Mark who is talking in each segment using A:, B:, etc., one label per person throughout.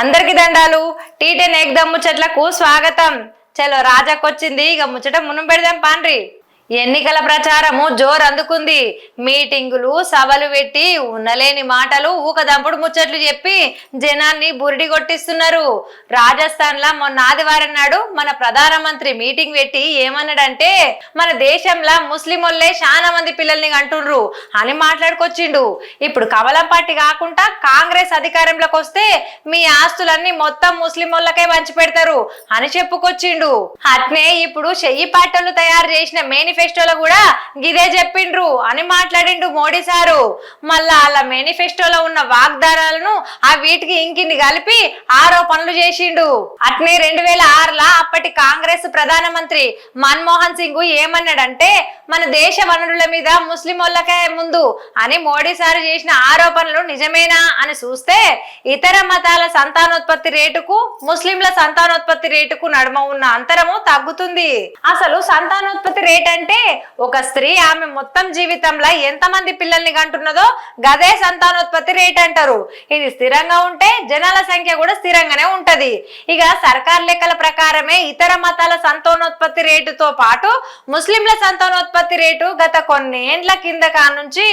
A: అందరికి దండాలు. టీటెన్ ఎగ్దమ్ ముచ్చట్లకు స్వాగతం. చలో రాజాకొచ్చింది. ఇక ముచ్చట మునం పెడదాం పాండ్రి. ఎన్నికల ప్రచారము జోర్ అందుకుంది మీటింగులు సభలు పెట్టి ఉన్నలేని మాటలు ఊకదంపుడు ముచ్చట్లు చెప్పి జనాన్ని బురిడి కొట్టిస్తున్నారు. రాజస్థాన్ మొన్న ఆదివారం నాడు మన ప్రధానమంత్రి మీటింగ్ పెట్టి ఏమన్నాడంటే మన దేశంలో ముస్లింలే చాలా మంది పిల్లల్ని అంటుండ్రు అని మాట్లాడుకొచ్చిండు. ఇప్పుడు కమలం పార్టీ కాకుండా కాంగ్రెస్ అధికారంలోకి వస్తే మీ ఆస్తులన్నీ మొత్తం ముస్లిం వాళ్ళకే పంచి పెడతారు అని చెప్పుకొచ్చిండు. అట్నే ఇప్పుడు చెయ్యి పాటలు తయారు చేసిన మేనిఫెస్టోలో కూడా గిదే చెప్పిండ్రు అని మాట్లాడిండు మోడీ సారు. మళ్ళా వాళ్ళ మేనిఫెస్టోలో ఉన్న వాగ్దానాలను ఆ వీటికి ఇంకిన్ని కలిపి ఆరోపణలు చేసిండు. అట్నే రెండు వేల ఆరులా అప్పటి కాంగ్రెస్ ప్రధానమంత్రి మన్మోహన్ సింగ్ ఏమన్నాడంటే మన దేశ వనరుల మీద ముస్లిం వాళ్ళకే ముందు అని మోడీ సారు చేసిన ఆరోపణలు నిజమేనా అని చూస్తే ఇతర మతాల సంతానోత్పత్తి రేటుకు ముస్లింల సంతానోత్పత్తి రేటుకు నడుమ ఉన్న అంతరము తగ్గుతుంది. అసలు సంతానోత్పత్తి రేట్ అంటే ఒక స్త్రీ ఆమె మొత్తం జీవితంలో ఎంతమంది పిల్లల్ని కంటున్నదో గదే సంతానోత్పత్తి రేట్ అంటారు. ఇది స్థిరంగా ఉంటే జనాల సంఖ్య కూడా స్థిరంగానే ఉంటది. ఇక సర్కార్ లెక్కల ప్రకారమే ఇతర మతాల సంతానోత్పత్తి రేటుతో పాటు ముస్లింల సంతానోత్పత్తి రేటు గత కొన్నేండ్ల కింద నుంచి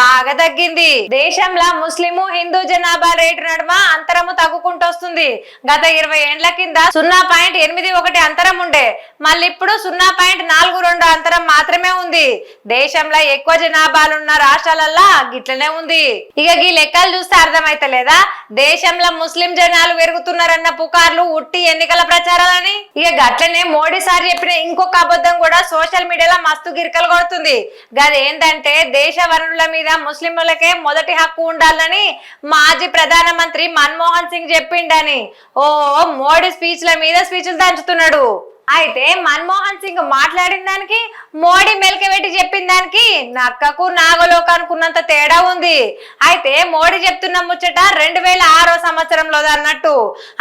A: బాగా తగ్గింది. దేశంలో ముస్లిము హిందూ జనాభా రేటు నడుమ అంతరము తగ్గుకుంటూ వస్తుంది. గత ఇరవై ఏండ్ల కింద సున్నా పాయింట్ ఎనిమిది ఒకటి అంతరం ఉండే. మళ్ళీ ఇప్పుడు సున్నా పాయింట్ నాలుగు రెండు అంతరం మాత్రమే ఉంది. దేశంలో ఎక్కువ జనాభాలున్న రాష్ట్రాలల్లో గిట్లనే ఉంది. ఇక ఈ లెక్కలు చూస్తే అర్థమైతలేదా దేశంలో ముస్లిం జనాలు పెరుగుతున్నారన్న పుకార్లు ఉట్టి ఎన్నికల ప్రచారాలని? ఇక గట్లనే మోడీ సార్ చెప్పిన ఇంకొక అబద్ధం కూడా సోషల్ మీడియాలో మస్తు గిరికలు కొడుతుంది. గదేంటంటే దేశ వనరుల మీద ముస్లింలకే మొదటి హక్కు ఉండాలని మాజీ ప్రధానమంత్రి మన్మోహన్ సింగ్ చెప్పిండని. ఓ మోడీ స్పీచ్ల మీద స్పీచ్లు దంచుతున్నాడు. అయితే మన్మోహన్ సింగ్ మాట్లాడిన దానికి మోడీ మెలకబెట్టి చెప్పిన దానికి నక్కకు నాగలోకు అనుకున్నంత తేడా ఉంది. అయితే మోడీ చెప్తున్న ముచ్చట రెండు వేల ఆరో సంవత్సరంలో అన్నట్టు.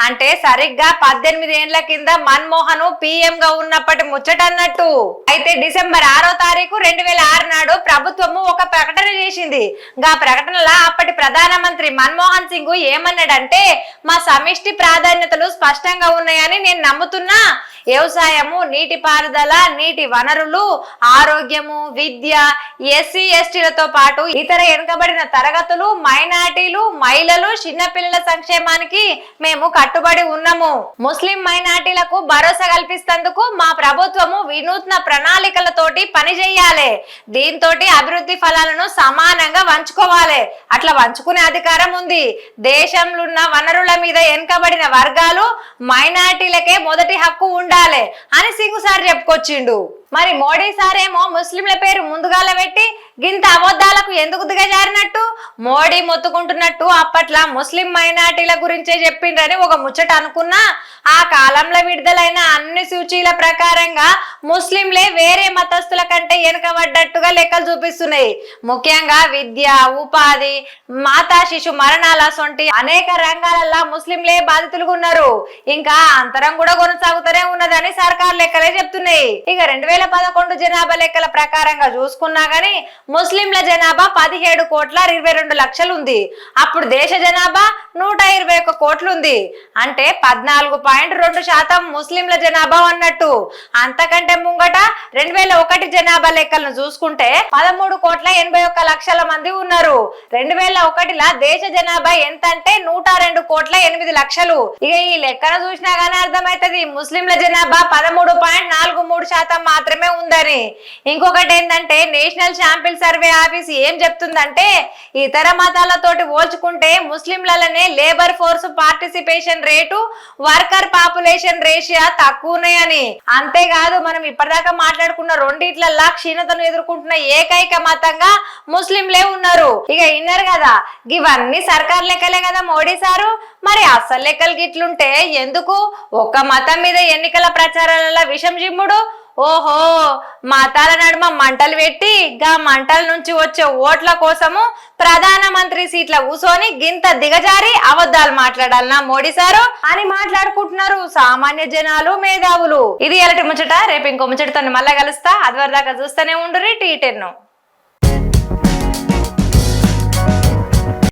A: అంటే సరిగ్గా పద్దెనిమిది ఏండ్ల కింద మన్మోహన్ పిఎం గా ఉన్నప్పటి ముచ్చట అన్నట్టు. అయితే డిసెంబర్ ఆరో తారీఖు రెండు వేల ఆరు నాడు ప్రభుత్వము ఒక ప్రకటన చేసింది. గా ప్రకటనలో అప్పటి ప్రధానమంత్రి మన్మోహన్ సింగ్ ఏమన్నాడంటే మా సమిష్టి ప్రాధాన్యతలు స్పష్టంగా ఉన్నాయని నేను నమ్ముతున్నా. వ్యవసాయము నీటిపారుదల నీటి వనరులు ఆరోగ్యము విద్య ఎస్సీ ఎస్టీలతో పాటు ఇతర వెనుకబడిన తరగతులు మైనార్టీలు మహిళలు చిన్నపిల్లల సంక్షేమానికి మేము కట్టుబడి ఉన్నాము. ముస్లిం మైనార్టీలకు భరోసా కల్పిస్తందుకు మా ప్రభుత్వము వినూత్న ప్రణాళికలతోటి పనిచేయాలి దీంతో అభివృద్ధి ఫలాలను సమానంగా వంచుకోవాలి. అట్లా వంచుకునే అధికారం ఉంది. దేశంలో ఉన్న వనరుల మీద వెనుకబడిన వర్గాలు మైనార్టీలకే మొదటి హక్కు ఉండాలి అని సింగ్ సార్ చెప్పుకొచ్చిండు. మరి మోడీ సార్ ఏమో ముస్లింల పేరు ముందుగాల పెట్టి గింత అబద్ధాలకు ఎందుకు దిగజారినట్టు? మోడీ మొత్తుకుంటున్నట్టు అప్పట్లో ముస్లిం మైనార్టీల గురించే చెప్పిండ్రని ఒక ముచ్చట అనుకున్నా. ఆ కాలంలో విడుదలైన అన్ని సూచీల ప్రకారంగా ముస్లింలే వేరే మతస్థుల వెనుకబడ్డట్టుగా లెక్కలు చూపిస్తున్నాయి. ముఖ్యంగా విద్య ఉపాధి మాతా శిశు మరణాల సొంటి అనేక రంగాలలో ముస్లింలే బాధితులుగా ఉన్నారు. ఇంకా అంతరం కూడా కొనసాగుతూనే ఉన్నదని సర్కార్ లెక్కలే చెప్తున్నాయి. ఇక రెండు వేల పదకొండు జనాభా లెక్కల ప్రకారంగా చూసుకున్నా గానీ ముస్లింల జనాభా పదిహేడు కోట్ల ఇరవై రెండు లక్షలు ఉంది అప్పుడు దేశ జనాభా నూట ఇరవై ఒక్క కోట్లు ఉంది అంటే పద్నాలుగు పాయింట్ రెండు శాతం ముస్లింల జనాభా అన్నట్టు. అంతకంటే ముంగట రెండు వేల ఒకటి జనాభా లెక్కలను చూసుకుంటే పదమూడు కోట్ల ఎనభై ఒక్క లక్షల మంది ఉన్నారు. రెండు వేల ఒకటిలా దేశ జనాభా ఎంత అంటే నూట రెండు కోట్ల ఎనిమిది లక్షలు. ఇక ఈ లెక్కను చూసినా గానీ అర్థమైతది. ముస్లింల జనాభా పదమూడు పాయింట్ నాలుగు మూడు శాతం మాత్రమే ఉందని. ఇంకొకటి ఏంటంటే నేషనల్ శాంపిల్ సర్వే ఆఫీస్ ఏం చెప్తుందంటే ఇతర మతాలతోటి పోల్చుకుంటే ముస్లింలనే labour force participation rate worker population ratio తక్కువ ఉన్నాయని. అంతేకాదు మనం ఇప్పటిదాకా మాట్లాడుకున్న రెండిట్లల్లా క్షీణతను ఎదుర్కొంటున్న ఏకైక మతంగా ముస్లింలే ఉన్నారు. ఇక విన్నారు కదా. ఇవన్నీ సర్కార్ లెక్కలే కదా మోడీ సారు. మరి అసలు లెక్కలు గిట్లుంటే ఎందుకు? ఒక్క మతం మీద ఎన్నికల ప్రచారాలలో విషం జిమ్ముడు ఓహో మతాల నడుమ మంటలు పెట్టి గా మంటల నుంచి వచ్చే ఓట్ల కోసము ప్రధానమంత్రి సీట్ల కూసోని గింత దిగజారి అబద్ధాలు మాట్లాడాలనా మోడీ సారు? అని మాట్లాడుకుంటున్నారు సామాన్య జనాలు మేధావులు. ఇది ఎలాంటి ముచ్చట రేపు ఇంకో ముచ్చటతో మళ్ళా కలుస్తా. అదివరదాకా చూస్తూనే ఉండురి టీ టెన్